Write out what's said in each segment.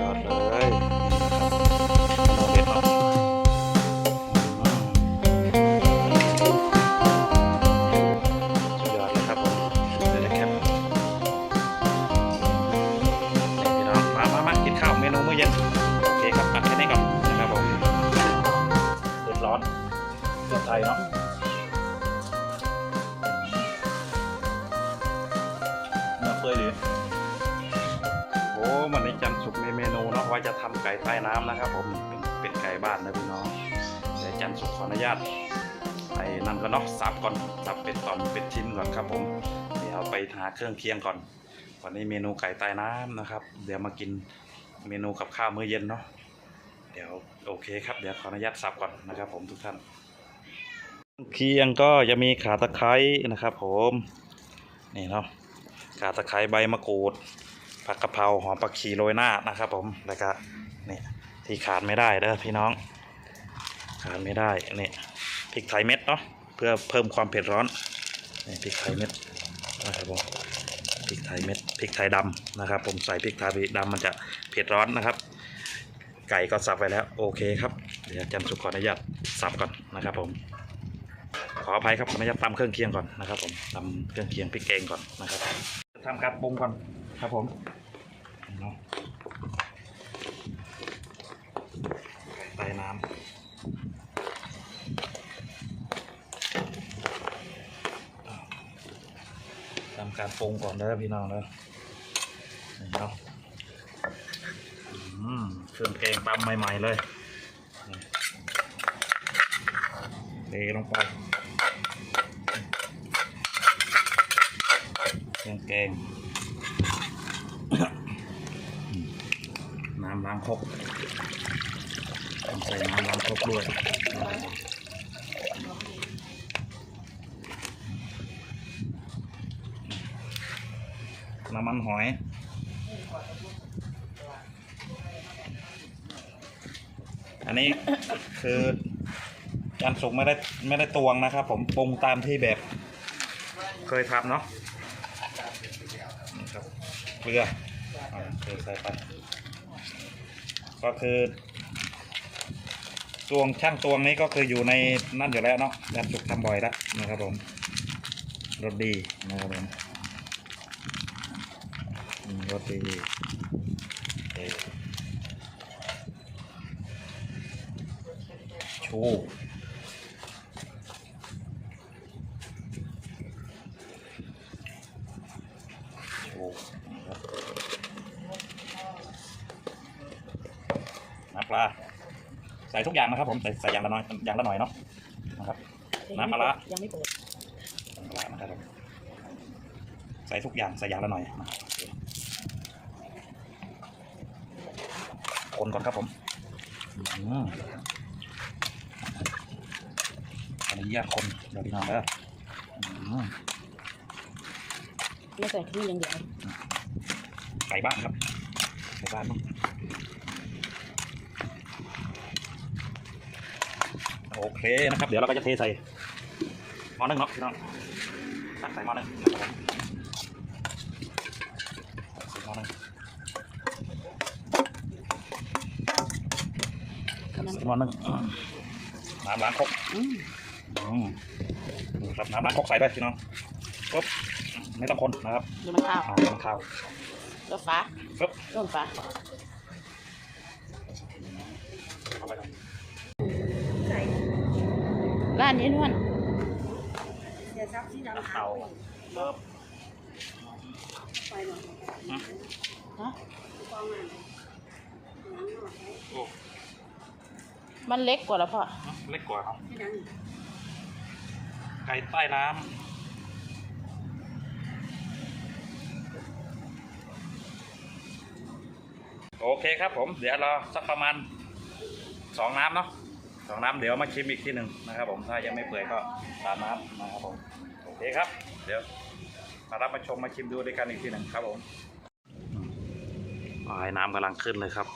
ยอดเลยเด็ดเนาะสุดยอดเลยนะครับนี่พี่น้องมามามากินข้าวเมนูมื้อเย็น อนเด็ดไทยเนาะเนื้อเปื่อยดีโอ้มันนี้จันทร์สุกมีเมนูเนาะว่าจะทำไก่ใต้น้ำนะครับผมเป็นเป็นไก่บ้านนะพี่น้องเดี๋ยวจันทร์สุกขออนุญาตไอ้นั่นก็เนาะสับก่อนสับเป็นตอนเป็นชิ้นก่อนครับผมเดี๋ยวไปหาเครื่องเคียงก่อนวันนี้เมนูไก่ใต้น้ำนะครับ เดี๋ยวมากินเมนูกับข้าวมื้อเย็นเนาะ เดี๋ยวโอเคครับเดี๋ยวขออนุญาตสับก่อนนะครับผมทุกท่านเคียงก็จะมีขาตะไคร้นะครับ ผมนี่เนาะขาตะไคร้ใบมะกรูดผักกะเพราหอมผักชีโรยหน้านะครับ ผมแล้วก็นี่ที่ขาดไม่ได้เด้อพี่น้อง ขาดไม่ได้นี่พริกไทยเม็ดเนาะเพื่อเพิ่มความเผ็ดร้อนนี่พริกไทยเม็ดนะครับผมพริกไทยเม็ดพริกไทยดำนะครับ ผมใส่พริกไทยดำมันจะเผ็ดร้อนนะครับ ไก่ก็สับไปแล้ว โอเคครับ เดี๋ยวอาจันสุขขออนุญาตสับก่อนนะครับผม ขออภัยครับขออนุญาตตำเครื่องเคียงก่อนนะครับผมตำเครื่องเคียงพริกแกงก่อนนะครับทำการปรุงก่อนครับผมใต้น้ำทำการปรุงก่อนเด้อพี่น้องเด้อนี่เนาะ เครื่องแกงตำใหม่ๆเลยเทลงไปเครื่องแกง น้ำล้างครกใส่น้ำล้างครกด้วยน้ำมันหอย นี้คือการสุกไม่ได้ไม่ได้ตวงนะครับ ผมปรุงตามที่แบบ เคยทำเนาะเกลือเกลือใส่ไปก็คือตวงช่างตวงนี้ก็คืออยู่ในนั่นอยู่แล้วเนาะยันจุกทำบ่อยแล้วนะครับผมรสดีนะครับผมอืมรสดี โอเคชูชูนะครับน้ำปลาใส่ทุกอย่างนะครับผมใส่ใส่อย่างละน้อยอย่างละหน่อยเนาะนะครับน้ำปลาร้ายังไม่เปิดน้ำปลานะครับผมใส่ทุกอย่างใส่อย่างละหน่อยนะครับคนก่อนครับผม อืม อันนี้ยากคนเดี๋ยวพี่น้องเด้ออืมไม่ใส่ที่ยังเดียวไก่บ้านครับไก่บ้านเนาะโอเคนะครับ เดี๋ยวเราก็จะเทใส่หม้อนึ่งเนาะพี่น้องตักใส่หม้อนึ่งมใส่หม้อนึ่งใส่หม้อนึ่งน้ำล้างครก อืมอืมนี่ครับน้ำล้างครกใส่ด้วยพี่น้องปุ๊บไม่ต้องคนนะครับเดี๋ยวมันข้าวเอาน้ำข้าวแล้วฟ้าปุ๊บต้นฟ้าเอาไปครับร้านนี้นวลเอาเริ่มฮะโอ้มันเล็กกว่าแล้วพ่อเล็กกว่าครับ ไก่ใต้น้ำโอเคครับผม เดี๋ยวรอสักประมาณสองน้ำเนาะสองน้ำเดี๋ยวมาชิมอีกทีหนึ่งนะครับผมถ้ายังไม่เปื่อยก็ตามน้ำนะครับผมโอเคครับ เดี๋ยวมารับมาชมมาชิมดูด้วยกันอีกทีหนึ่งครับผมไอ้น้ำกำลังขึ้นเลยครับ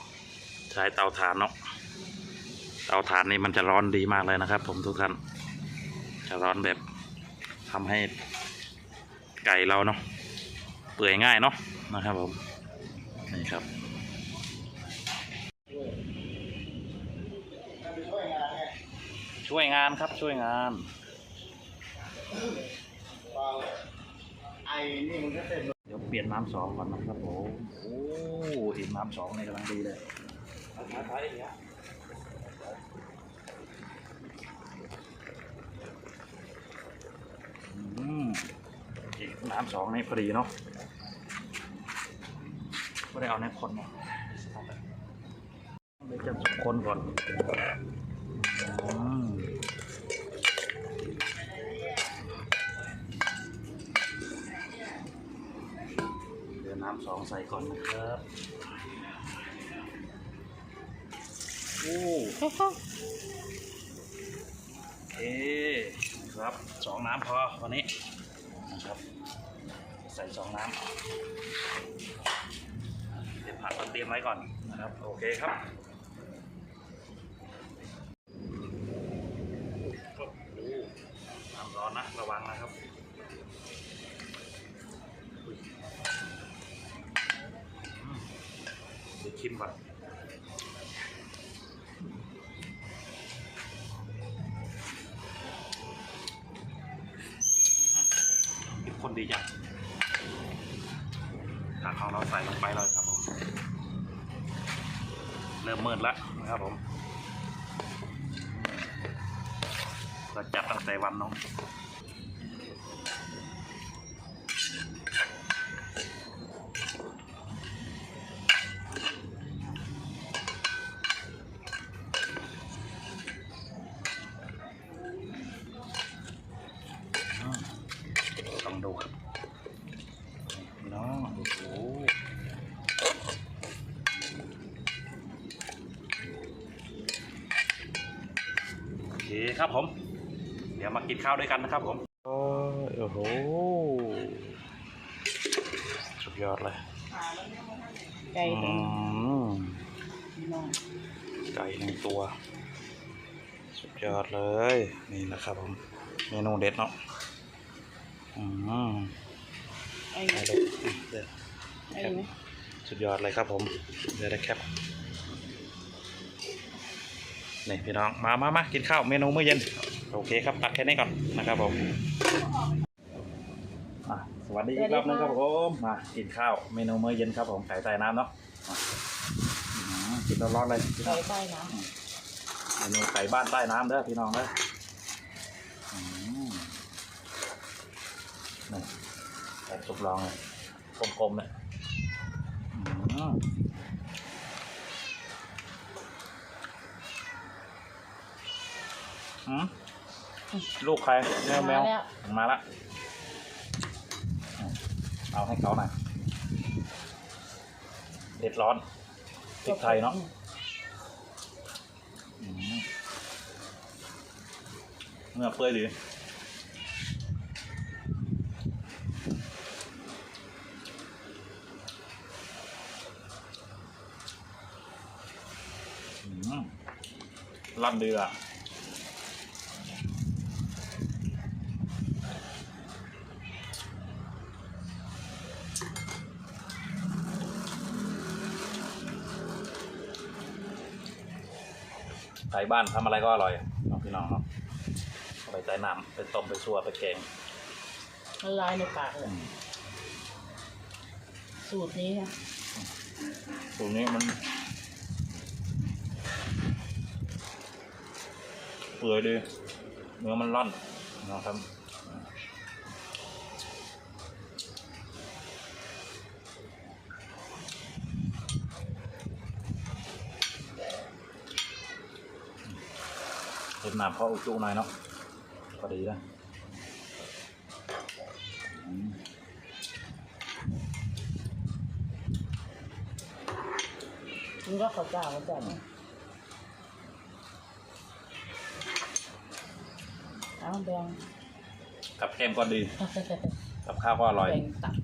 ใช้เตาถ่านเนาะเตาถ่านนี่มันจะร้อนดีมากเลยนะครับ ผมทุกท่าน จะร้อนแบบทำให้ไก่เราเนาะเปื่อยง่ายเนาะนะครับผมนี่ครับช่วยงานครับช่วยงานไอ้นี่มันก็เต็มเดี๋ยวเปลี่ยนน้ำสองก่อนนะครับผมโอ้อีกน้ำสองในกำลังดีเลยท้ายๆอย่างเงี้ยอืม อีกน้ำสองในพอดีเนาะไม่ได้เอาในคนเนาะเดี๋ยวจะสองคนก่อนเดี๋ยวน้ำสองใส่ก่อนนะครับโอ้เฮ้ยโอเคนะครับสองน้ำพอวันนี้นะครับ ใส่สองน้ำเดี๋ยวผักเราเตรียมไว้ก่อนนะครับ โอเคครับโอ้โหน้ำร้อนนะระวังนะครับเดี๋ยวชิมก่อน มมืดแล้วนะครับผมเราจับตั้งแต่วันน้องอืมต้องดูครับน้องโอ้โห โอเคครับผม เดี๋ยวมากินข้าวด้วยกันนะครับผมโอ้โอ้โหสุดยอดเลยไก่ตรงอืมพี่น้องไก่หนึ่งตัว สุดยอดเลย นี่นะครับผม เมนูเด็ดเนาะอืมไอ้ได้ไหมเลยเดี๋ยวไอ้ไหมสุดยอดเลยครับผม เดี๋ยวได้แคป นี่พี่น้องมามามากินข้าวเมนูมื้อเย็น โอเคครับตัดแค่นี้ก่อนนะครับผมอะสวัสดีอีกรอบนึงครับผมมากินข้าวเมนูมื้อเย็นครับผมไก่ใต้น้ำเนาะอะอื้อหือกินร้อนๆเลยพี่น้ไก่อง ใต้น้เมนูไก่บ้านใต้น้ำเด้อพี่น้องเด้ออืมนี่ไก่สุกลองเลยกลมๆเนี่ยอืม อืมลูกใครแมวำแมวแล้วมาละเอาให้เขาหน่อยเผ็ดร้อนพริกไทยเนาะอืมเนื้อเปื่อยดีอืมลั่นเดือ ไก่บ้านทำอะไรก็อร่อยเนาะพี่น้องเนาะเอาไปใส่น้ำไปต้มไปซัวไปแกงละลายในปากเลย สูตรนี้นะตรงนี้มัน เปื่อยดีเนื้อมันร่อนนะครับ เห็นน้ำเพราะอุจุหน่อยเนาะพอดีนะอืมมันก็ข้าวเจ้าเหมือนกันนะเอาแบ่งกับแกมก็ดี กับข้าวก็อร่อย แบ่งตับ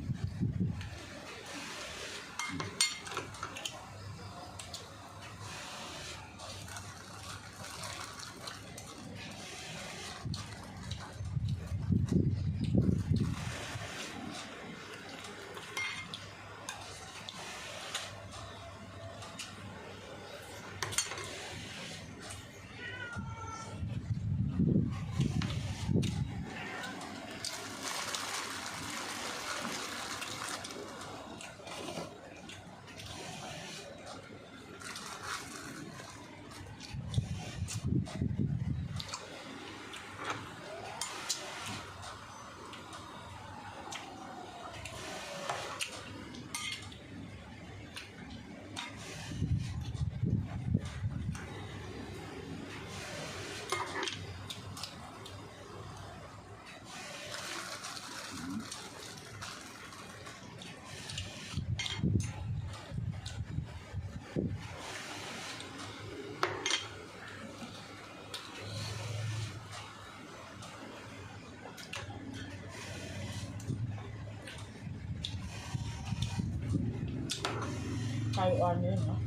ไก่อ่อนนี่เนาะ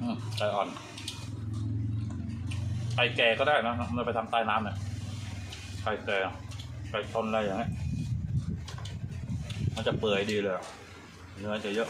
อืมไก่อ่อนไก่แก่ก็ได้นะเราไปทำใต้น้ำเนี่ยไก่แก่ไก่ชนอะไรอย่างเงี้ยมันจะเปื่อยดีเลยเนื้อจะเยอะ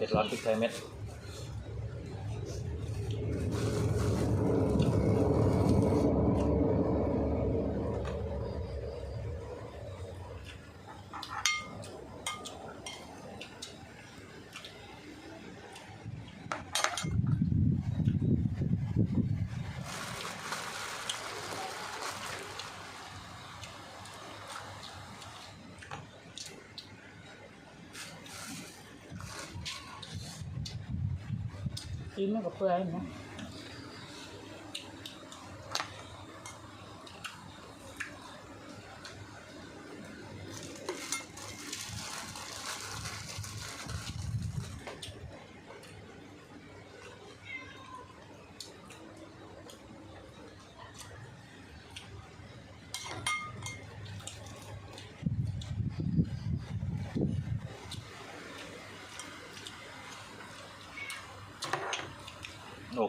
เผ็ดร้อนพริกไทยเม็ด กินมันก็เปื่อยนะ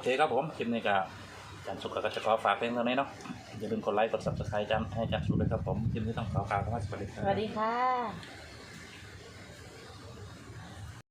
เคครับผมคลิปนี้ก็อาจารย์สุขก็จะขอฝากเพียงเท่านี้เนาะอย่าลืมกดไลค์กดซับสไครต์จำให้จันสุขด้วยครับผมคลิปนี้ต้องขอกล่าวคำว่าสวัสดีครับสวัสดีค่ะ